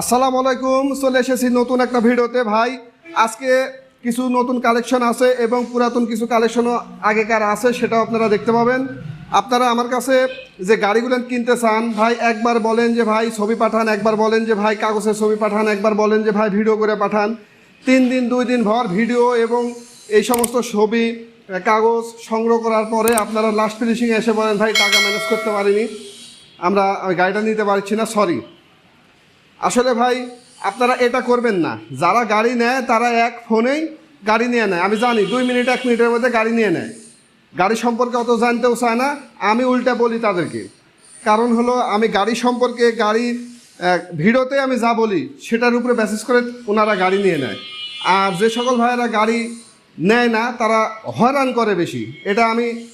আসসালামু আলাইকুম, চলে এসেছি নতুন একটা ভিডিওতে। ভাই, আজকে কিছু নতুন কালেকশন আছে এবং পুরাতন কিছু কালেকশনও আগেকার আছে, সেটাও আপনারা দেখতে পাবেন। আপনারা আমার কাছে যে গাড়িগুলো কিনতে চান, ভাই, একবার বলেন যে, ভাই, ছবি পাঠান, একবার বলেন যে, ভাই কাগজের ছবি পাঠান, একবার বলেন যে, ভাই, ভিডিও করে পাঠান। তিন দিন, দুই দিন ভর ভিডিও এবং এই সমস্ত ছবি কাগজ সংগ্রহ করার পরে আপনারা লাস্ট ফিনিশিং এসে বলেন, ভাই, টাকা ম্যানেজ করতে পারিনি। আমরা গাড়িটা নিতে পারছি না সরি আসলে ভাই, আপনারা এটা করবেন না। যারা গাড়ি নেয়, তারা এক ফোনেই গাড়ি নিয়ে নেয়। আমি জানি, দুই মিনিট, এক মিনিটের মধ্যে গাড়ি নিয়ে নেয়। গাড়ি সম্পর্কে অত জানতেও চায় না। আমি উল্টা বলি তাদেরকে। কারণ হলো, আমি গাড়ি সম্পর্কে, গাড়ির ভিডিওতে আমি যা বলি, সেটার উপরে বেসিস করে ওনারা গাড়ি নিয়ে নেয়। আর যে সকল ভাইয়েরা গাড়ি নেয় না, তারা হয়রান করে বেশি। এটা আমি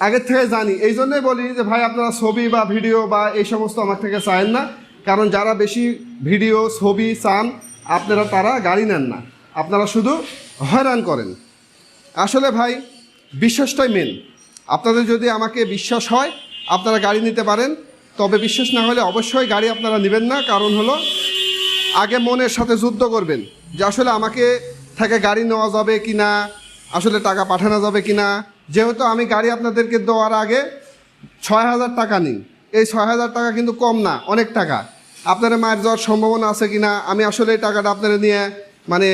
আগের থেকে জানি। এই জন্যই বলি যে, ভাই, আপনারা ছবি বা ভিডিও বা এই সমস্ত আমার থেকে চান না। কারণ যারা বেশি ভিডিও, ছবি চান, আপনারা তারা গাড়ি নেন না। আপনারা শুধু হয়রান করেন। আসলে ভাই, বিশ্বাসটাই মেন আপনাদের যদি আমাকে বিশ্বাস হয়, আপনারা গাড়ি নিতে পারেন। তবে বিশ্বাস না হলে অবশ্যই গাড়ি আপনারা নেবেন না। কারণ হলো, আগে মনের সাথে যুদ্ধ করবেন। যে আসলে আমাকে থেকে গাড়ি নেওয়া যাবে কি না আসলে টাকা পাঠানো যাবে কি না যেহেতু আমি গাড়ি আপনাদেরকে দেওয়ার আগে ছয় হাজার টাকা নিই। এই ছয় হাজার টাকা কিন্তু কম না, অনেক টাকা। আপনারা মায়ের যাওয়ার সম্ভাবনা আছে কি না আমি আসলে এই টাকাটা আপনারা নিয়ে মানে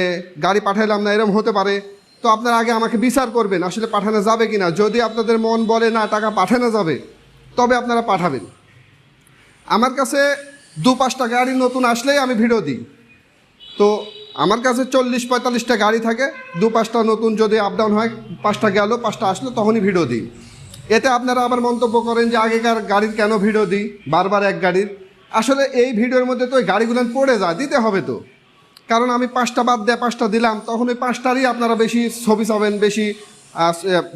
গাড়ি পাঠাইলাম না এরকম হতে পারে। তো আপনারা আগে আমাকে বিচার করবেন, আসলে পাঠানো যাবে কি না যদি আপনাদের মন বলে না, টাকা পাঠানো যাবে, তবে আপনারা পাঠাবেন। আমার কাছে দু পাঁচটা গাড়ি নতুন আসলেই আমি ভিডিও দিই। তো আমার কাছে চল্লিশ পঁয়তাল্লিশটা গাড়ি থাকে দু পাঁচটা নতুন যদি আপ ডাউন হয়, পাঁচটা গেল, পাঁচটা আসলো, তখনই ভিডিও দিই। এতে আপনারা আবার মন্তব্য করেন যে আগেকার গাড়ির কেন ভিডিও দিই? বারবার এক গাড়ির। আসলে এই ভিডিওর মধ্যে তো ওই গাড়িগুলো পড়ে যায়, দিতে হবে তো। কারণ আমি পাঁচটা বাদ দিয়ে পাঁচটা দিলাম, তখন ওই পাঁচটারই আপনারা বেশি ছবি চাবেন, বেশি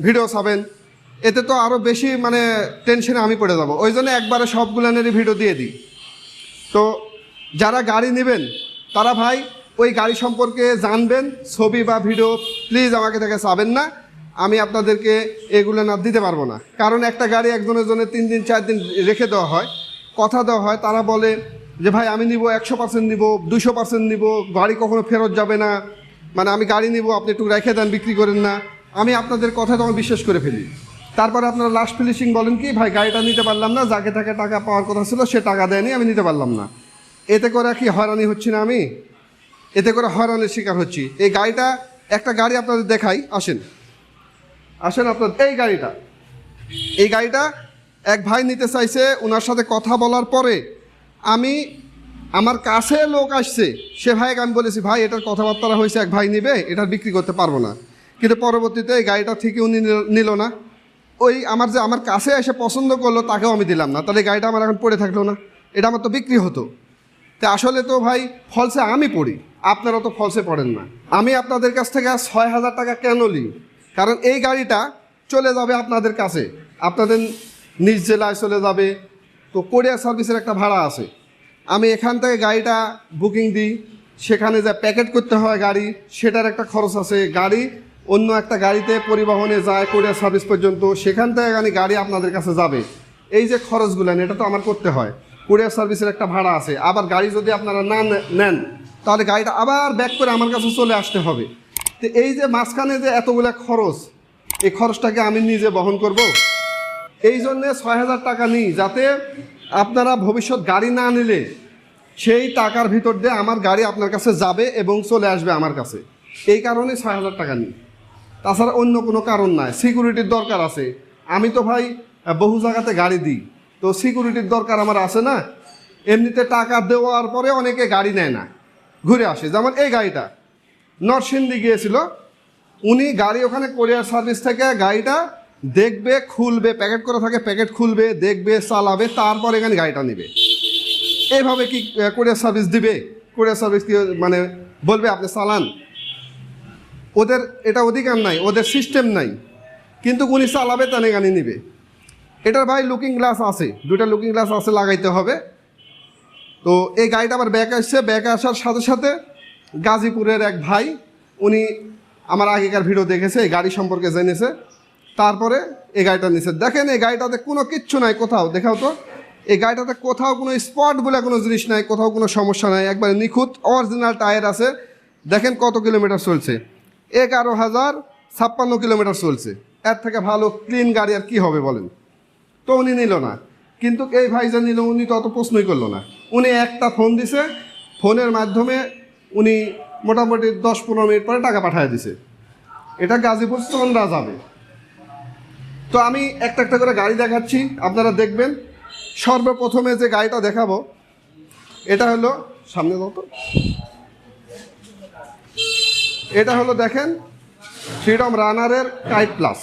ভিডিও চাবেন। এতে তো আরও বেশি মানে টেনশনে আমি পড়ে যাব। ওই জন্য একবারে সবগুলানেরই ভিডিও দিয়ে দিই। তো যারা গাড়ি নেবেন, তারা ভাই, ওই গাড়ি সম্পর্কে জানবেন, ছবি বা ভিডিও প্লিজ আমাকে থেকে চাবেন না। আমি আপনাদেরকে এগুলো না দিতে পারব না। কারণ একটা গাড়ি একজনের জন্য তিন দিন, চার দিন রেখে দেওয়া হয়। কথা দেওয়া হয়, তারা বলে যে, ভাই, আমি নিব, একশো পার্সেন্ট নিবো দুশো পার্সেন্ট নিবো, গাড়ি কখনো ফেরত যাবে না। মানে আমি গাড়ি নিব, আপনি একটু রেখে দেন, বিক্রি করেন না। আমি আপনাদের কথা তখন বিশ্বাস করে ফেলি। তারপরে আপনারা লাস্ট ফিনিশিং বলেন কি, ভাই, গাড়িটা নিতে পারলাম না, যাকে তাকে টাকা পাওয়ার কথা ছিল, সে টাকা দেয়নি, আমি নিতে পারলাম না। এতে করে কি হয়রানি হচ্ছি না আমি? এতে করে হয়রানির শিকার হচ্ছি। এই গাড়িটা, একটা গাড়ি আপনাদের দেখাই, আসেন। আসেন আপনার এই গাড়িটা। এই গাড়িটা এক ভাই নিতে চাইছে ওনার সাথে কথা বলার পরে আমি, আমার কাছে লোক আসছে। সে ভাইকে আমি বলেছি, ভাই, এটার কথাবার্তা হয়েছে, এক ভাই নিবে, এটা বিক্রি করতে পারব না। কিন্তু পরবর্তীতে এই গাড়িটা থেকে উনি নিল- না। ওই আমার যে, আমার কাছে এসে পছন্দ করল, তাকেও আমি দিলাম না। তাহলে গাড়িটা আমার এখন পড়ে থাকল না। এটা আমার তো বিক্রি হতো। তা আসলে তো ভাই, ফলসে আমি পড়ি। আপনারা তো ফলসে পড়েন না। আমি আপনাদের কাছ থেকে ছয় হাজার টাকা কেন নিই? কারণ এই গাড়িটা চলে যাবে আপনাদের কাছে। আপনাদের নিজ জেলায় চলে যাবে। তো কোরিয়ার সার্ভিসের একটা ভাড়া আছে। আমি এখান থেকে গাড়িটা বুকিং দিই। সেখানে যা প্যাকেট করতে হয় গাড়ি, সেটার একটা খরচ আছে। গাড়ি, অন্য একটা গাড়িতে পরিবহনে যায় কোরিয়ার সার্ভিস পর্যন্ত, সেখান থেকে গাড়ি গাড়ি আপনাদের কাছে যাবে। এই যে খরচগুলো, এটা তো আমার করতে হয়। কুরিয়ার সার্ভিসের একটা ভাড়া আছে। আবার গাড়ি যদি আপনারা না নেন, তাহলে গাড়িটা আবার ব্যাক করে আমার কাছে চলে আসতে হবে। তো এই যে মাঝখানে যে এতগুলা খরচ, এই খরচটাকে আমি নিজে বহন করব? এই জন্যে ছয় হাজার টাকা নিই, যাতে আপনারা ভবিষ্যৎ গাড়ি না নিলে সেই টাকার ভিতর দিয়ে আমার গাড়ি আপনার কাছে যাবে এবং চলে আসবে আমার কাছে। এই কারণে ছয় হাজার টাকা নিই। তাছাড়া অন্য কোনো কারণ নাই, সিকিউরিটির দরকার আছে। আমি তো ভাই বহু জায়গাতে গাড়ি দিই। তো সিকিউরিটির দরকার আমার আছে না? এমনিতে টাকা দেওয়ার পরে অনেকে গাড়ি নেয় না। ঘুরে আসে, যেমন এই গাড়িটা। নরসিংদী গিয়েছিল, উনি গাড়ি ওখানে কোরিয়ার সার্ভিস থেকে গাড়িটা দেখবে, খুলবে, প্যাকেট করা থাকে, প্যাকেট খুলবে, দেখবে, চালাবে, তারপর এখানে গাড়িটা নেবে। এইভাবে কি কোরিয়ার সার্ভিস দিবে? কোরিয়ার সার্ভিস কি মানে বলবে, আপনি চালান। ওদের, এটা অধিকার নাই, ওদের সিস্টেম নাই। কিন্তু উনি চালাবে তানে গানি নিবে। এটার ভাই লুকিং গ্লাস আছে দুটা লুকিং গ্লাস আছে লাগাইতে হবে। তো এই গাড়িটা আবার ব্যাক আসছে ব্যাক আসার সাথে সাথে গাজীপুরের এক ভাই, উনি আমার আগেকার ভিডিও দেখেছে, এই গাড়ি সম্পর্কে জেনেছে। তারপরে এই গাড়িটা নিছে। দেখেন এই গাড়িটাতে কোনো কিচ্ছু নাই, কোথাও, দেখাও তো। এই গাড়িটাতে কোথাও কোনো স্পট বলে কোনো জিনিস নাই, কোথাও কোনো সমস্যা নাই, একবারে নিখুঁত অরিজিনাল টায়ার আছে। দেখেন কত কিলোমিটার চলছে। এগারো হাজার ছাপ্পান্ন কিলোমিটার চলছে। এর থেকে ভালো ক্লিন গাড়ি আর কি হবে বলেন? তো উনি নিল না। কিন্তু এই ভাই যে নিল, উনি তো অত প্রশ্নই করল না। উনি একটা ফোন দিছে ফোনের মাধ্যমে উনি মোটামুটি দশ পনেরো মিনিট পরে টাকা পাঠিয়ে দিছে। এটা গাজীপুর চন্দ্রা যাবে। তো আমি একটা একটা করে গাড়ি দেখাচ্ছি, আপনারা দেখবেন। সর্বপ্রথমে যে গাড়িটা দেখাবো, এটা হলো, সামনে দাও তো। এটা হলো দেখেন ফ্রিডম রানারের কাইট প্লাস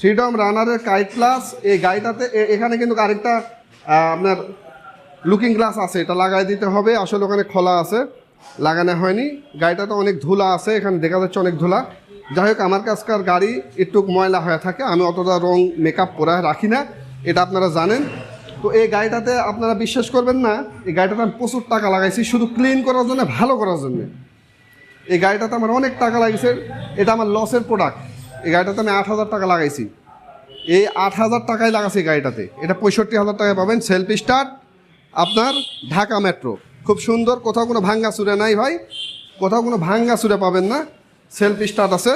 ফ্রিডম রানারের কাইট প্লাস এই গাড়িটাতে এখানে কিন্তু আরেকটা আপনার লুকিং গ্লাস আছে, এটা লাগাই দিতে হবে। আসলে ওখানে খোলা আছে, লাগানো হয়নি। গাড়িটাতে অনেক ধুলা আছে, এখানে দেখা যাচ্ছে অনেক ধুলা। যাই হোক আমার কাছকার গাড়ি একটু ময়লা হয়ে থাকে, আমি অতটা রং মেকআপ করা রাখি না, এটা আপনারা জানেন। তো এই গাড়িটাতে আপনারা বিশ্বাস করবেন না, এই গাড়িটাতে আমি প্রচুর টাকা লাগাইছি, শুধু ক্লিন করার জন্য, ভালো করার জন্য। এই গাড়িটাতে আমার অনেক টাকা লাগিয়েছে এটা আমার লসের প্রোডাক্ট এই গাড়িটাতে আমি আট হাজার টাকা লাগাইছি। এই আট হাজার টাকায় লাগাচ্ছি গাড়িটাতে। এটা পঁয়ষট্টি হাজার টাকায় পাবেন সেলফ স্টার্ট আপনার ঢাকা মেট্রো খুব সুন্দর, কোথাও কোনো ভাঙ্গা চুরে নাই ভাই, কোথাও কোনো ভাঙ্গা চুরে পাবেন না। সেলফ স্টার্ট আছে।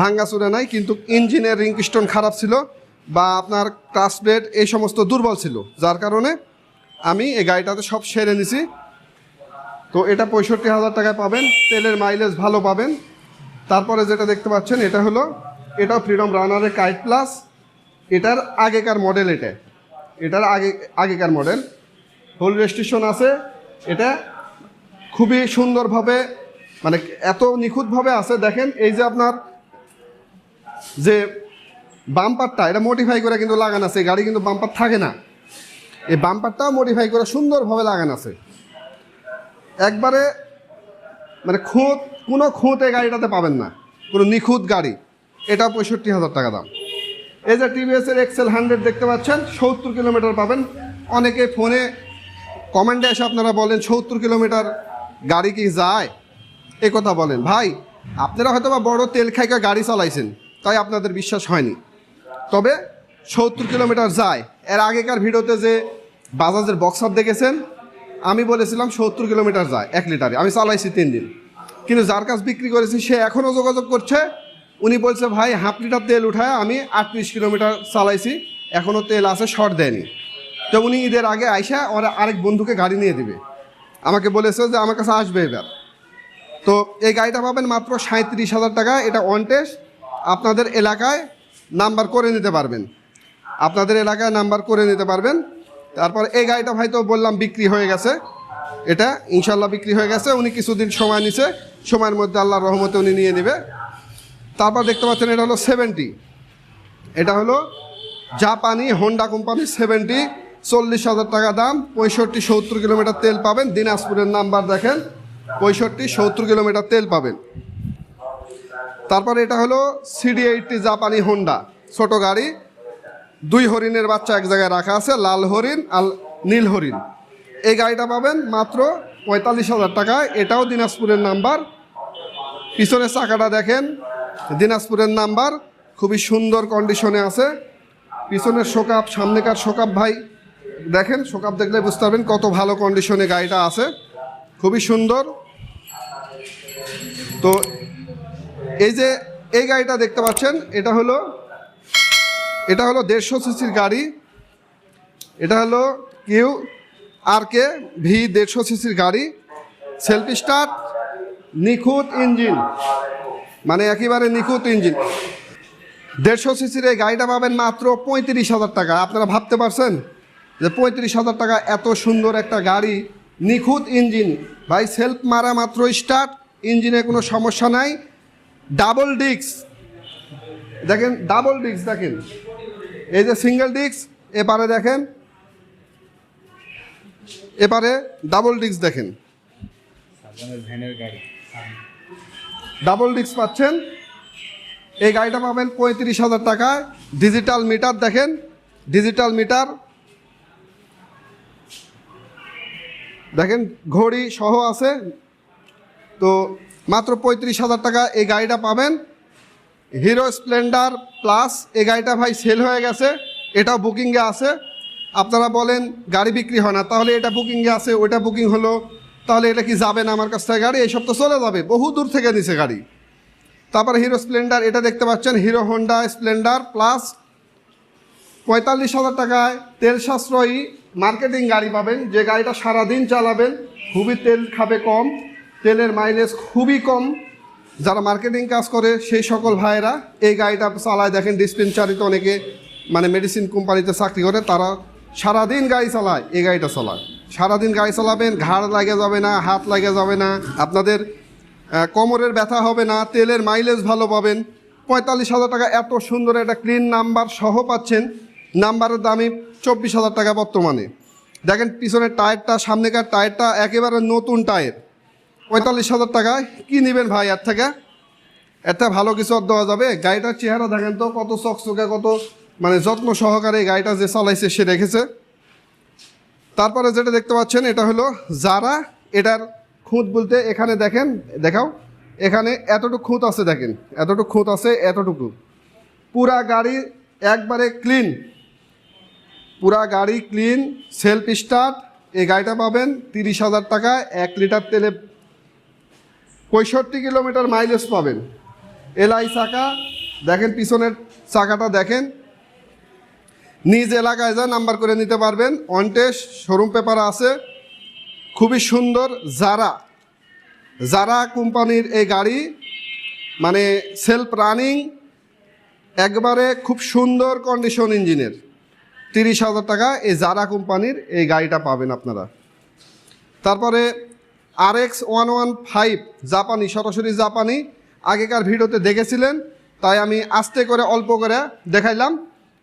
ভাঙ্গা চুরে নাই, কিন্তু ইঞ্জিনের রিং স্টোন খারাপ ছিল বা আপনার ক্লাস প্লেট এই সমস্ত দুর্বল ছিল। যার কারণে আমি এই গাড়িটাতে সব সেরে নিছি। তো এটা পঁয়ষট্টি হাজার টাকায় পাবেন, তেলের মাইলেজ ভালো পাবেন। তারপরে যেটা দেখতে পাচ্ছেন, এটা হলো, এটাও ফ্রিডম রানারের কাইট প্লাস এটার আগেকার মডেল এটা। এটার আগে, আগেকার মডেল হোল রেজিস্ট্রেশন আছে। এটা খুবই সুন্দরভাবে মানে এত নিখুঁতভাবে আছে, দেখেন, এই যে আপনার যে বাম্পারটা, এটা মডিফাই করে কিন্তু লাগানো আছে গাড়ি কিন্তু বাম্পার থাকে না। এই বাম্পারটাও মডিফাই করে সুন্দরভাবে লাগানো আছে। একবারে মানে খুঁত, কোনো খুঁত এই গাড়িটাতে পাবেন না, কোনো নিখুঁত গাড়ি। এটা পঁয়ষট্টি হাজার টাকা দাম। এই যে টিভিএসের এক্সেল হান্ড্রেড দেখতে পাচ্ছেন, সত্তর কিলোমিটার পাবেন। অনেকে ফোনে কমেন্টে এসে আপনারা বলেন, সত্তর কিলোমিটার গাড়ি কি যায়? এ কথা বলেন। ভাই, আপনারা হয়তো বা বড় তেল খাইকা গাড়ি চালাইছেন, তাই আপনাদের বিশ্বাস হয়নি। তবে সত্তর কিলোমিটার যায়। এর আগেকার ভিডিওতে যে বাজাজের বক্সার দেখেছেন, আমি বলেছিলাম সত্তর কিলোমিটার যায়, এক লিটারে। আমি চালাইছি তিন দিন। কিন্তু যার কাছ বিক্রি করেছি, সে এখনও যোগাযোগ করছে। উনি বলছে, ভাই, হাফ লিটার তেল উঠায়, আমি আটত্রিশ কিলোমিটার চালাইছি। এখনও তেল আছে, শর্ট দেয়নি। তো উনি ঈদের আগে আইসা ওরা আরেক বন্ধুকে গাড়ি নিয়ে দিবে। আমাকে বলেছে যে, আমার কাছে আসবে এবার। তো এই গাড়িটা পাবেন মাত্র সাঁত্রিশ হাজার টাকা। এটা অন টেস্ট আপনাদের এলাকায় নাম্বার করে নিতে পারবেন। আপনাদের এলাকায় নাম্বার করে নিতে পারবেন। তারপর এই গাড়িটা হয়তো বললাম বিক্রি হয়ে গেছে। এটা ইনশাল্লাহ বিক্রি হয়ে গেছে। উনি কিছুদিন সময় নিছে। সময়ের মধ্যে আল্লাহর রহমতে উনি নিয়ে নেবে। তারপর দেখতে পাচ্ছেন এটা হলো সেভেন্টি এটা হলো জাপানি হোন্ডা কোম্পানি সেভেন্টি চল্লিশ হাজার টাকা দাম। পঁয়ষট্টি সত্তর কিলোমিটার তেল পাবেন। দিনাজপুরের নাম্বার দেখেন। পঁয়ষট্টি, সত্তর কিলোমিটার তেল পাবেন। তারপর এটা হলো সিডি এইটটি জাপানি হোন্ডা ছোট গাড়ি, দুই হরিণের বাচ্চা এক জায়গায় রাখা আছে, লাল হরিণ আর নীল হরিণ। এই গাড়িটা পাবেন মাত্র পঁয়তাল্লিশ হাজার টাকায়। এটাও দিনাজপুরের নাম্বার। পিছনের চাকাটা দেখেন, দিনাজপুরের নাম্বার। খুবই সুন্দর কন্ডিশনে আছে। পিছনের শোকাপ, সামনেকার শোকাপ ভাই, দেখেন, শোকাপ দেখলে বুঝতে পারবেন কত ভালো কন্ডিশনে গাড়িটা আছে। খুবই সুন্দর। তো এই যে এই গাড়িটা দেখতে পাচ্ছেন, এটা হলো এটা হলো দেড়শো সিসির গাড়ি। এটা হলো কিউ আর কে ভি দেড়শো সিসির গাড়ি। সেলফ স্টার্ট, নিখুঁত ইঞ্জিন। মানে একেবারে নিখুঁত ইঞ্জিন। দেড়শো সিসির এই গাড়িটা পাবেন মাত্র পঁয়ত্রিশ হাজার টাকা। আপনারা ভাবতে পারছেন যে পঁয়ত্রিশ হাজার টাকা এত সুন্দর একটা গাড়ি নিখুঁত ইঞ্জিন। ভাই সেলফ মারা মাত্র স্টার্ট ইঞ্জিনে কোনো সমস্যা নাই। ডাবল ডিস্ক দেখেন ডাবল ডিস্ক দেখেন। এই যে সিঙ্গেল ডিস্ক এপারে দেখেন। এপারে ডাবল ডিস্ক দেখেন। ডাবল ডিস্ক পাচ্ছেন। এই গাড়িটা পাবেন পঁয়ত্রিশ হাজার টাকায় ডিজিটাল মিটার দেখেন। ডিজিটাল মিটার দেখেন ঘড়ি সহ আছে। তো মাত্র পঁয়ত্রিশ হাজার টাকা এই গাড়িটা পাবেন। হিরো স্প্লেন্ডার প্লাস এই গাড়িটা ভাই সেল হয়ে গেছে। এটাও বুকিংয়ে আছে। আপনারা বলেন গাড়ি বিক্রি হয় না, তাহলে এটা বুকিংয়ে আছে, ওইটা বুকিং হলো, তাহলে এটা কি যাবে না আমার কাছ থেকে গাড়ি? এইসব তো চলে যাবে, বহু দূর থেকে নিছে গাড়ি। তারপরে হিরো স্প্লেন্ডার, এটা দেখতে পাচ্ছেন, হিরো হোন্ডা স্প্লেন্ডার প্লাস পঁয়তাল্লিশ হাজার টাকায় তেল সাশ্রয়ী মার্কেটিং গাড়ি পাবেন। যে গাড়িটা সারাদিন চালাবেন, খুবই তেল খাবে কম, তেলের মাইলেজ খুবই কম। যারা মার্কেটিং কাজ করে, সেই সকল ভাইয়েরা এই গাড়িটা চালায়। দেখেন ডিসপেন্সারিতে অনেকে মানে মেডিসিন কোম্পানিতে চাকরি করে, তারা সারাদিন গাড়ি চালায়, এই গাড়িটা চালায়। সারাদিন গাড়ি চালাবেন, ঘাড় লাগে যাবে না, হাত লাগে যাবে না, আপনাদের কোমরের ব্যথা হবে না, তেলের মাইলেজ ভালো পাবেন। পঁয়তাল্লিশ হাজার টাকা এত সুন্দর একটা ক্লিন নাম্বার সহ পাচ্ছেন। নাম্বারের দামই চব্বিশ হাজার টাকা বর্তমানে। দেখেন পিছনের টায়ারটা, সামনেকার টায়ারটা একেবারে নতুন টায়ার। পঁয়তাল্লিশ হাজার টাকায় কী নেবেন ভাই এর থেকে? থেকে ভালো কিছু আর দেওয়া যাবে? গাড়িটার চেহারা দেখেন তো, কত চকচকে, কত মানে যত্ন সহকারে গাড়িটা যে চালাইছে সে রেখেছে। তারপরে যেটা দেখতে পাচ্ছেন, এটা হলো যারা এটার খুঁত বলতে এখানে দেখেন, দেখাও। এখানে এতটুকু খুঁত আছে দেখেন, এতটুকু খুঁত আছে, এতটুকু। পুরা গাড়ি একবারে ক্লিন পুরা গাড়ি ক্লিন সেলফ স্টার্ট এই গাড়িটা পাবেন তিরিশ হাজার টাকা এক লিটার তেলে। পঁয়ষট্টি কিলোমিটার মাইলেজ পাবেন। এলআই চাকা, দেখেন পিছনের চাকাটা দেখেন। নিজ এলাকায় যা নাম্বার করে নিতে পারবেন। অনটেস্ট শোরুম পেপার আছে। খুবই সুন্দর যারা যারা কোম্পানির এই গাড়ি মানে সেলফ রানিং একবারে খুব সুন্দর কন্ডিশন ইঞ্জিনের তিরিশ হাজার টাকা এই জারা কোম্পানির এই গাড়িটা পাবেন আপনারা। তারপরে আর এক্স ওয়ান ওয়ান ফাইভ জাপানি, সরাসরি জাপানি, আগেকার ভিডিওতে দেখেছিলেন, তাই আমি আস্তে করে, অল্প করে দেখাইলাম।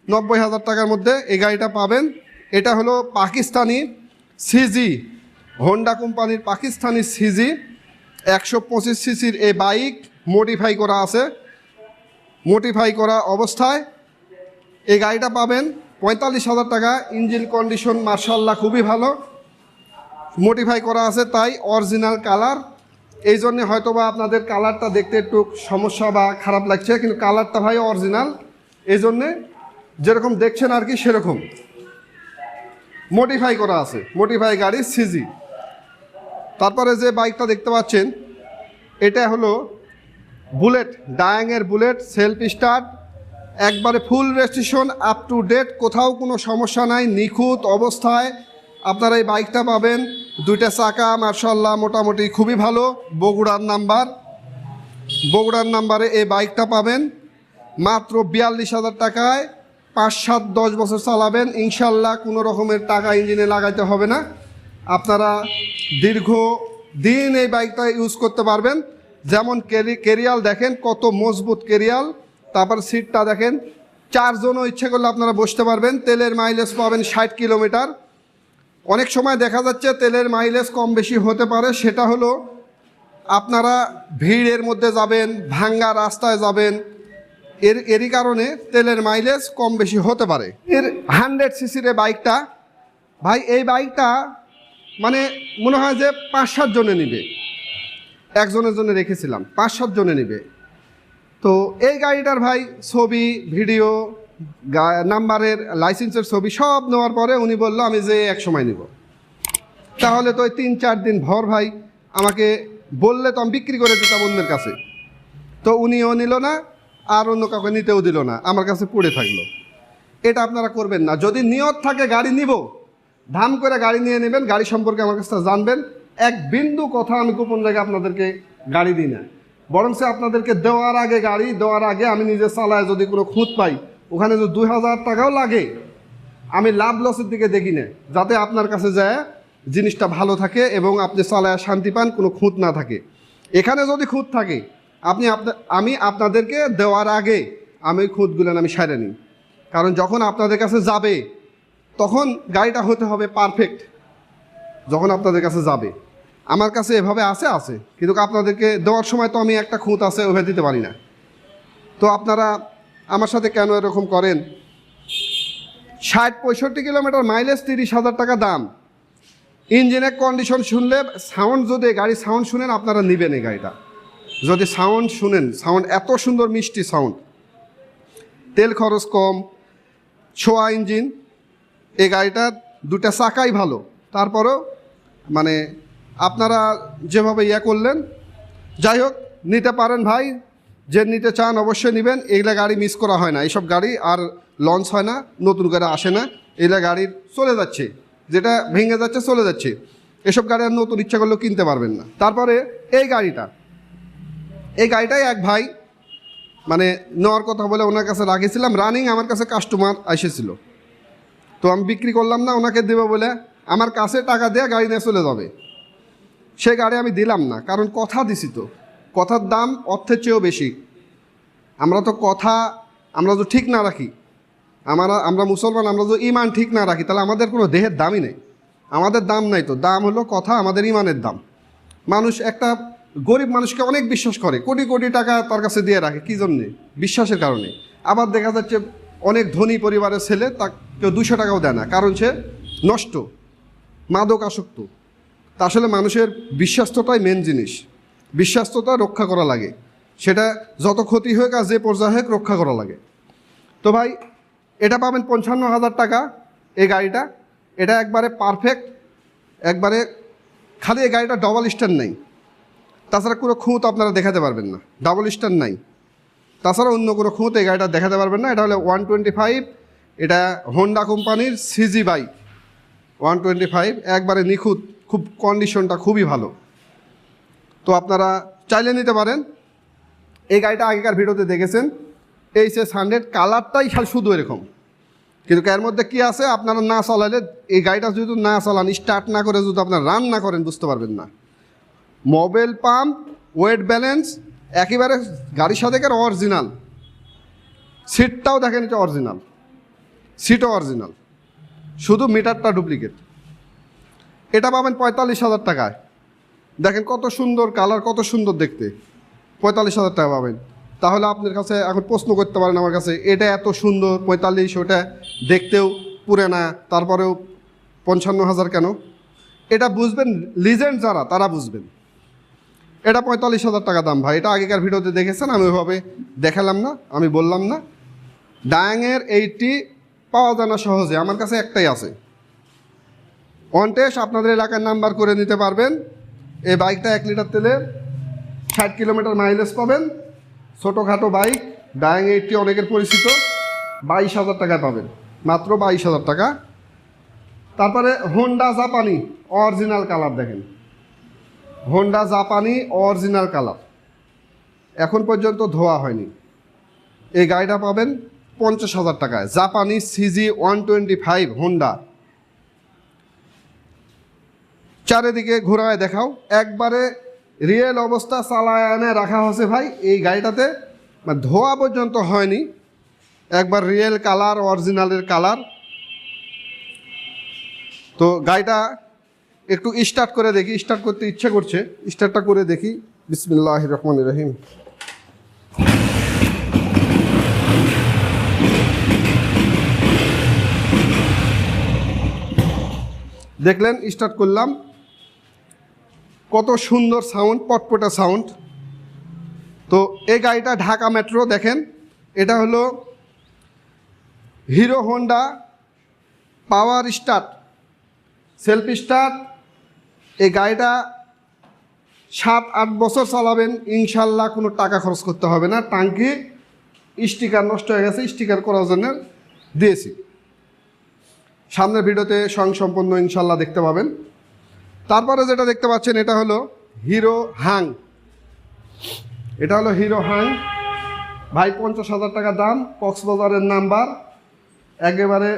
নব্বই হাজার টাকার মধ্যে এই গাড়িটা পাবেন। এটা হলো পাকিস্তানি সিজি হোন্ডা কোম্পানির পাকিস্তানি সিজি একশো পঁচিশ সিসির এই বাইক মডিফাই করা আছে। মডিফাই করা অবস্থায় এই গাড়িটা পাবেন। পঁয়তাল্লিশ হাজার টাকা ইঞ্জিন কন্ডিশন মার্শাল্লাহ খুবই ভালো। মডিফাই করা আছে, তাই অরিজিনাল কালার এই জন্যে হয়তো বা আপনাদের কালারটা দেখতে একটু সমস্যা বা খারাপ লাগছে, কিন্তু কালারটা ভাই অরিজিনাল এই জন্যে যেরকম দেখছেন আর কি সেরকম। মডিফাই করা আছে মডিফাই গাড়ি সিজি তারপরে যে বাইকটা দেখতে পাচ্ছেন, এটা হলো বুলেট ডায়াংয়ের বুলেট সেলফ স্টার্ট একবারে full registration up to date কোথাও কোনো সমস্যা নাই, নিখুঁত অবস্থায় আপনারা এই বাইকটা পাবেন। দুইটা চাকা, মার্শাল্লাহ, মোটামুটি খুবই ভালো। বগুড়ার নাম্বার। বগুড়ার নাম্বারে এই বাইকটা পাবেন। মাত্র বিয়াল্লিশ হাজার টাকায় পাঁচ, সাত, দশ বছর চালাবেন। ইনশাল্লাহ কোনো রকমের টাকা ইঞ্জিনে লাগাইতে হবে না। আপনারা দীর্ঘ দিন এই বাইকটা ইউজ করতে পারবেন। যেমন কেরি কেরিয়াল দেখেন, কত মজবুত কেরিয়াল। তারপর সিটটা দেখেন। চারজনও ইচ্ছে করলে আপনারা বসতে পারবেন। তেলের মাইলেজ পাবেন ষাট কিলোমিটার। অনেক সময় দেখা যাচ্ছে তেলের মাইলেজ কম বেশি হতে পারে। সেটা হলো আপনারা ভিড়ের মধ্যে যাবেন, ভাঙ্গা রাস্তায় যাবেন। এর, এরই কারণে তেলের মাইলেজ কম বেশি হতে পারে। এর হান্ড্রেড সিসির বাইকটা ভাই, এই বাইকটা মানে মনে হয় যে পাঁচ সাত জনে নিবে। একজনের জন্য রেখেছিলাম। পাঁচ সাত জনে নিবে। তো এই গাড়িটার ভাই ছবি, ভিডিও নাম্বারের, লাইসেন্সের ছবি সব নেওয়ার পরে উনি বলল, আমি যে এক সময় নিব। তাহলে তো ওই তিন, চার দিন ভর ভাই আমাকে বললে তো আমি বিক্রি করে দিতাম অন্যের কাছে। তো উনিও নিল না, আর অন্য কাউকে নিতেও দিল না, আমার কাছে পড়ে থাকল। এটা আপনারা করবেন না, যদি নিয়ত থাকে গাড়ি নিব, ধাম করে গাড়ি নিয়ে নেবেন, গাড়ি সম্পর্কে আমার কাছে জানবেন, এক বিন্দু কথা আমি গোপন জায়গায় আপনাদেরকে গাড়ি দিই না। বরং সে আপনাদেরকে দেওয়ার আগে গাড়ি, দেওয়ার আগে আমি নিজে চালায় যদি কোনো খুঁত পাই, ওখানে যদি দুই হাজার টাকাও লাগে, আমি লাভ লসের দিকে দেখি না। যাতে আপনার কাছে যায়, জিনিসটা ভালো থাকে এবং আপনি চালায় শান্তি পান, কোনো খুঁত না থাকে। এখানে যদি খুঁত থাকে, আপনি আমি আপনাদেরকে দেওয়ার আগে আমি খুঁতগুলো আমি সারে নিই। কারণ যখন আপনাদের কাছে যাবে, তখন গাড়িটা হতে হবে পারফেক্ট। যখন আপনাদের কাছে যাবে। আমার কাছে এভাবে আছে আছে। কিন্তু আপনাদেরকে দেওয়ার সময় তো আমি একটা খুঁত আছে, ওভাবে দিতে পারি না। তো আপনারা আমার সাথে কেন এরকম করেন? ষাট পঁয়ষট্টি কিলোমিটার মাইলেজ তিরিশ হাজার টাকা দাম। ইঞ্জিনের কন্ডিশন শুনলে সাউন্ড যদি গাড়ি সাউন্ড শুনেন, আপনারা নেবেন এই গাড়িটা। যদি সাউন্ড শুনেন সাউন্ড এত সুন্দর, মিষ্টি সাউন্ড তেল খরচ কম, ছোয়া ইঞ্জিন এই গাড়িটার দুটা চাকাই ভালো। তারপরেও মানে আপনারা যেভাবে ইয়ে করলেন, যাই হোক, নিতে পারেন ভাই, যে নিতে চান অবশ্যই নেবেন এইগুলা গাড়ি মিস করা হয় না। এইসব গাড়ি আর লঞ্চ হয় না, নতুন করে আসে না এইগুলা গাড়ির চলে যাচ্ছে, যেটা ভেঙে যাচ্ছে চলে যাচ্ছে। এসব গাড়ি আর নতুন ইচ্ছা করলেও কিনতে পারবেন না। তারপরে এই গাড়িটা, এই গাড়িটাই এক ভাই মানে নেওয়ার কথা বলে ওনার কাছে রাখেছিলাম রানিং আমার কাছে কাস্টমার এসেছিল। তো আমি বিক্রি করলাম না, ওনাকে দেবো বলে, আমার কাছে টাকা দিয়ে গাড়ি নিয়ে চলে যাবে। সে গাড়ি আমি দিলাম না, কারণ কথা দিছি তো। কথার দাম অর্থের চেয়েও বেশি। আমরা তো কথা, আমরা তো ঠিক না রাখি। আমরা আমরা মুসলমান, আমরা তো ইমান ঠিক না রাখি, তাহলে আমাদের কোনো দেহের দামই নেই। আমাদের দাম নাই তো, দাম হলো কথা, আমাদের ইমানের দাম। মানুষ একটা গরিব মানুষকে অনেক বিশ্বাস করে, কোটি কোটি টাকা তার কাছে দিয়ে রাখে, কী জন্যে? বিশ্বাসের কারণে। আবার দেখা যাচ্ছে অনেক ধনী পরিবারের ছেলে তা কেউ দুশো টাকাও দেয় না, কারণ সে নষ্ট মাদক আসক্ত তা আসলে মানুষের বিশ্বাস্তটাই মেন জিনিস। বিশ্বাস্ততা রক্ষা করা লাগে। সেটা যত ক্ষতি হোক আর যে পর্যায়ে হোক রক্ষা করা লাগে। তো ভাই, এটা পাবেন পঞ্চান্ন হাজার টাকা এই গাড়িটা। এটা একবারে পারফেক্ট একবারে খালি এই গাড়িটা ডবল স্ট্যান্ড নেই। তাছাড়া কোনো খুঁত আপনারা দেখাতে পারবেন না। ডাবল স্ট্যান্ড নাই। তাছাড়া অন্য কোনো খুঁত এই গাড়িটা দেখাতে পারবেন না। এটা হলো ওয়ান টোয়েন্টি ফাইভ। এটা হোন্ডা কোম্পানির CG bike one twenty five, একবারে নিখুঁত। খুব কন্ডিশনটা খুবই ভালো। তো আপনারা চাইলে নিতে পারেন। এই গাড়িটা আগেকার ভিডিওতে দেখেছেন। এই সে হান্ড্রেড কালারটাই শুধু এরকম। কিন্তু এর মধ্যে কি আছে? আপনারা না চালাইলে এই গাড়িটা যদি না চালান স্টার্ট না করে যদি আপনারা রান না করেন, বুঝতে পারবেন না। মোবাইল পাম্প ওয়েট ব্যালেন্স একেবারে গাড়ির সাথে অরিজিনাল সিটটাও দেখেন এটা অরিজিনাল সিটও অরিজিনাল শুধু মিটারটা ডুপ্লিকেট এটা পাবেন পঁয়তাল্লিশ হাজার টাকায় দেখেন কত সুন্দর কালার, কত সুন্দর দেখতে। পঁয়তাল্লিশ হাজার টাকা পাবেন। তাহলে আপনার কাছে এখন প্রশ্ন করতে পারেন আমার কাছে, এটা এত সুন্দর, পঁয়তাল্লিশ, ওটা দেখতেও পুরে না তারপরেও পঞ্চান্ন হাজার কেন? এটা বুঝবেন লিজেন্ড যারা, তারা বুঝবেন। এটা পঁয়তাল্লিশ হাজার টাকা দাম ভাই, এটা আগেকার ভিডিওতে দেখেছেন? আমি ওইভাবে দেখালাম না, আমি বললাম না। ডায়াংয়ের এইটি পাওয়া যায় না সহজে, আমার কাছে একটাই আছে। অনটেস আপনাদের এলাকার নাম্বার করে নিতে পারবেন। এই বাইকটা এক লিটার তেলে ষাট কিলোমিটার মাইলেজ পাবেন। ছোটোখাটো বাইক ডায়াং এইটটি অনেকের পরিচিত। বাইশ হাজার টাকায় পাবেন। মাত্র বাইশ হাজার টাকা। তারপরে হোন্ডা জাপানি অরিজিনাল কালার দেখেন। হোন্ডা জাপানি অরিজিনাল কালার এখন পর্যন্ত ধোয়া হয়নি। এই গাড়িটা পাবেন পঞ্চাশ হাজার টাকায়। জাপানি CG one twenty five Honda চারিদিকে ঘোরায় দেখাও। একবারে রিয়েল অবস্থা চালায় রাখা হয়েছে ভাই। এই গাড়িটাতে মানে ধোয়া পর্যন্ত হয়নি। একবার রিয়েল কালার অরিজিনালের কালার তো গাড়িটা একটু স্টার্ট করে দেখি স্টার্ট করতে ইচ্ছে করছে। স্টার্টটা করে দেখি। বিসমিল্লাহ রহমান রহিম। দেখলেন স্টার্ট করলাম। কত সুন্দর সাউন্ড পটপটা সাউন্ড তো এই গাড়িটা ঢাকা মেট্রো দেখেন। এটা হলো Hero Honda power start self start এই গাড়িটা সাত, আট বছর চালাবেন, ইনশাল্লাহ কোনো টাকা খরচ করতে হবে না। টাঙ্কি স্টিকার নষ্ট হয়ে গেছে স্টিকার করার জন্য দিয়েছি। সামনের ভিডিওতে স্বয়ংসম্পন্ন ইনশাল্লাহ দেখতে পাবেন। তারপরে যেটা দেখতে পাচ্ছেন, এটা হলো হিরো হাং। এটা হলো হিরো হাং। ভাই, পঞ্চাশ হাজার টাকা দাম, কক্সবাজারের নাম্বার। একেবারে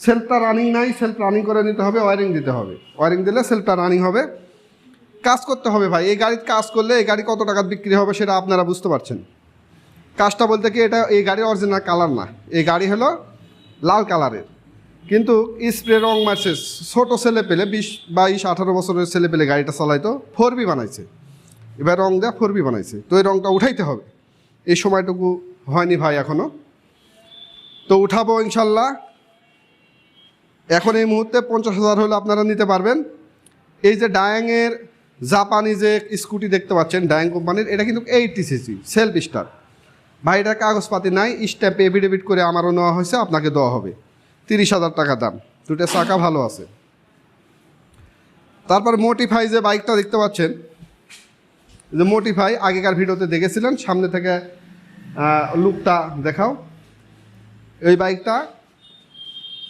সেলফটা রানিং নাই সেলফ রানিং করে নিতে হবে ওয়ারিং দিতে হবে। ওয়ারিং দিলে সেলফটা রানিং হবে। কাজ করতে হবে ভাই। এই গাড়ির কাজ করলে এই গাড়ি কত টাকা বিক্রি হবে সেটা আপনারা বুঝতে পারছেন। কাজটা বলতে কি, এটা এই গাড়ির অরিজিনাল কালার না। এই গাড়ি হলো লাল কালারের কিন্তু স্প্রে রং মারছে। ছোট ছেলে পেলে বিশ, বাইশ, আঠারো বছরের ছেলে পেলে গাড়িটা চালাইতো ফোর বি বানাইছে। এবার রং দেওয়া ফোর বি বানাইছে। তো এই রংটা উঠাইতে হবে। এই সময়টুকু হয়নি ভাই এখনও তো উঠাবো ইনশাল্লাহ। এখন এই মুহূর্তে পঞ্চাশ হাজার হলে আপনারা নিতে পারবেন। এই যে ডায়াংয়ের জাপানি যে স্কুটি দেখতে পাচ্ছেন ডায়াং কোম্পানির, এটা কিন্তু এইটটি সিসি, সেলফ স্টার ভাই, এটার কাগজপাতি নাই, স্ট্যাম্পে এভিডেভিট করে আমারও নেওয়া হয়েছে, আপনাকে দেওয়া হবে। তিরিশ হাজার টাকা দাম। দুটো চাকা ভালো আছে। তারপর মোটিফাই যে বাইকটা দেখতে পাচ্ছেন যে মোটিফাই আগেকার ভিডিওতে দেখেছিলেন, সামনে থেকে লুকটা দেখাও। এই বাইকটা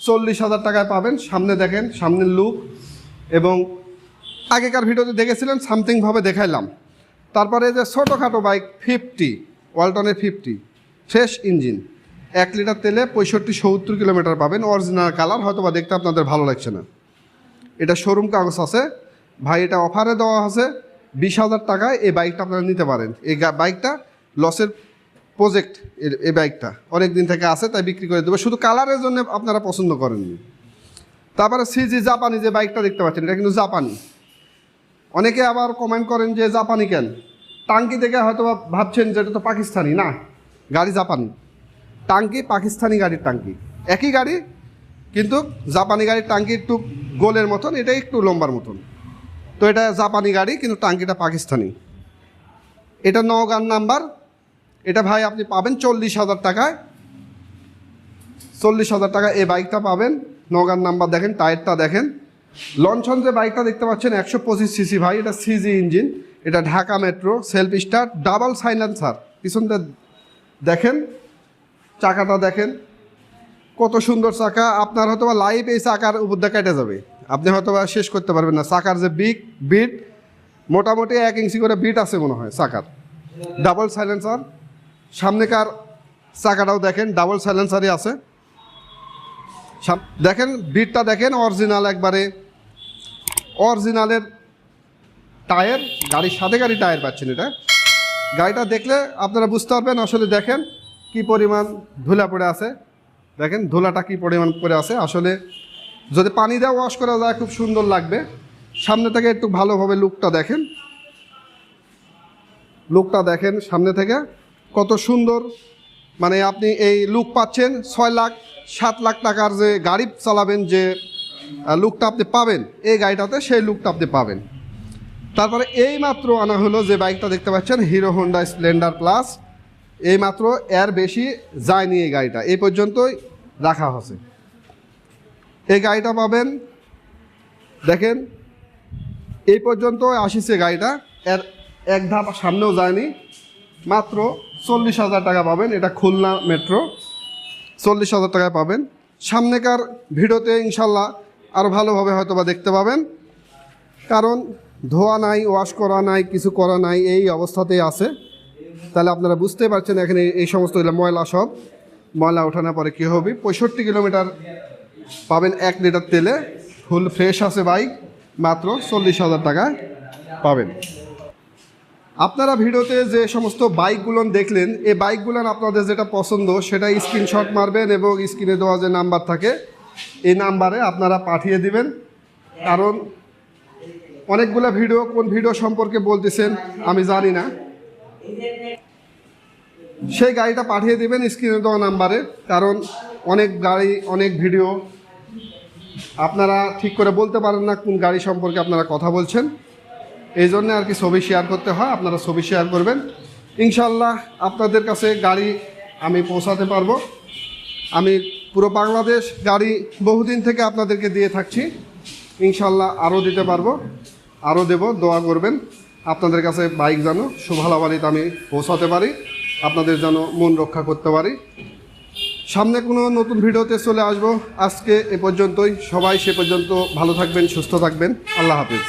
চল্লিশ হাজার টাকায় পাবেন। সামনে দেখেন সামনের লুক এবং আগেকার ভিডিওতে দেখেছিলেন সামথিংভাবে দেখাইলাম। তারপরে যে ছোটোখাটো বাইক ফিফটি ওয়ালটনের ফিফটি ফ্রেশ ইঞ্জিন এক লিটার তেলে পঁয়ষট্টি সত্তর কিলোমিটার পাবেন। অরিজিনাল কালার হয়তো বা দেখতে আপনাদের ভালো লাগছে না। এটা শোরুম কাগজ আছে। ভাই, এটা অফারে দেওয়া আছে। বিশ হাজার টাকায় এই বাইকটা আপনারা নিতে পারেন। এই বাইকটা লসের প্রজেক্ট এই বাইকটা অনেক দিন থেকে আছে, তাই বিক্রি করে দেবো। শুধু কালারের জন্য আপনারা পছন্দ করেননি। তারপরে সিজি জাপানি যে বাইকটা দেখতে পাচ্ছেন, এটা কিন্তু জাপানি অনেকে আবার কমেন্ট করেন যে জাপানি কেন? টাঙ্কি থেকে হয়তো ভাবছেন যে এটা তো পাকিস্তানি। না, গাড়ি জাপানি টাঙ্কি, পাকিস্তানি গাড়ির টাঙ্কি। একই গাড়ি, কিন্তু জাপানি গাড়ির টাঙ্কি একটু গোলের মতন, এটা একটু লম্বার মতন। তো এটা জাপানি গাড়ি, কিন্তু টাঙ্কিটা পাকিস্তানি। এটা নগান নাম্বার। এটা ভাই আপনি পাবেন চল্লিশ হাজার টাকায়। চল্লিশ হাজার টাকা এই বাইকটা পাবেন। নগান নাম্বার দেখেন, টায়ারটা দেখেন। লঞ্চন যে বাইকটা দেখতে পাচ্ছেন, একশো পঁচিশ সিসি ভাই, এটা সিজি ইঞ্জিন। এটা Dhaka metro, self star double silencer. পিছনটা দেখেন। চাকাটা দেখেন। কত সুন্দর চাকা। আপনার হয়তো বা লাইভ এই চাকার উপর দিয়ে কেটে যাবে। আপনি হয়তো বা শেষ করতে পারবেন না। চাকার যে বিগ বিট মোটামুটি এক ইঞ্চি করে বিট আছে মনে হয় চাকার। ডাবল সাইলেন্সার সামনেকার চাকাটাও দেখেন ডাবল সাইলেন্সারই আছে। দেখেন বিটটা দেখেন অরিজিনাল একবারে। অরিজিনালের টায়ার গাড়ির সাথে গাড়ি টায়ার পাচ্ছেন এটা। গাড়িটা দেখলে আপনারা বুঝতে পারবেন। আসলে দেখেন কি পরিমাণ ধুলা পড়ে আছে? দেখেন, ধুলাটা কি পরিমাণ পড়ে আছে? আসলে যদি পানি দেওয়া ওয়াশ করা যায়, খুব সুন্দর লাগবে। সামনে থেকে একটু ভালোভাবে লুকটা দেখেন। লুকটা দেখেন সামনে থেকে। কত সুন্দর মানে আপনি এই লুক পাচ্ছেন, ছয় লাখ, সাত লাখ টাকার যে গাড়ি চালাবেন, যে লুকটা আপনি পাবেন, এই গাড়িটাতে সেই লুকটা আপনি পাবেন। তারপরে এই মাত্র আনা হলো যে বাইকটা দেখতে পাচ্ছেন, হিরো হোন্ডা স্প্লেন্ডার প্লাস এই মাত্র এর বেশি যায়নি এই গাড়িটা। এই পর্যন্তই রাখা হচ্ছে এই গাড়িটা পাবেন, দেখেন, এই পর্যন্ত আসিছে গাড়িটা। এর এক ধাপ সামনেও যায়নি। মাত্র চল্লিশ হাজার টাকা পাবেন, এটা খুলনা মেট্রো। চল্লিশ হাজার টাকায় পাবেন। সামনেকার ভিডিওতে ইনশাল্লাহ আরও ভালোভাবে হয়তো বা দেখতে পাবেন। কারণ ধোয়া নাই, ওয়াশ করা নাই, কিছু করা নাই, এই অবস্থাতেই আছে। তাহলে আপনারা বুঝতেই পারছেন এখানে এই সমস্ত ময়লা সব। ময়লা ওঠানোর পরে কী হবে? পঁয়ষট্টি কিলোমিটার পাবেন এক লিটার তেলে। ফুল ফ্রেশ আছে বাইক, মাত্র চল্লিশ হাজার টাকা পাবেন। আপনারা ভিডিওতে যে সমস্ত বাইকগুলো দেখলেন, এই বাইকগুলো আপনাদের যেটা পছন্দ, সেটা স্ক্রিনশট মারবেন এবং স্ক্রিনে দেওয়া যে নাম্বার থাকে, এই নাম্বারে আপনারা পাঠিয়ে দিবেন। কারণ অনেকগুলো ভিডিও, কোন ভিডিও সম্পর্কে বলতেছেন আমি জানি না। সেই গাড়িটা পাঠিয়ে দিবেন স্ক্রিনে দেওয়া নাম্বারে, কারণ অনেক গাড়ি, অনেক ভিডিও আপনারা ঠিক করে বলতে পারেন না কোন গাড়ি সম্পর্কে আপনারা কথা বলছেন। এই জন্য আর কি ছবি শেয়ার করতে হয়, আপনারা ছবি শেয়ার করবেন। ইনশাল্লাহ আপনাদের কাছে গাড়ি আমি পৌঁছাতে পারব। আমি পুরো বাংলাদেশ গাড়ি বহুদিন থেকে আপনাদেরকে দিয়ে থাকছি। ইনশাল্লাহ আরও দিতে পারব আরও দেব, দোয়া করবেন। আপনাদের কাছে বাইক যেন শুভালাবাড়িতে আমি পৌঁছাতে পারি, আপনাদের যেন মন রক্ষা করতে পারি। সামনে কোনো নতুন ভিডিওতে চলে আসব। আজকে এ পর্যন্তই। সবাই সে পর্যন্ত ভালো থাকবেন, সুস্থ থাকবেন। আল্লাহ হাফিজ।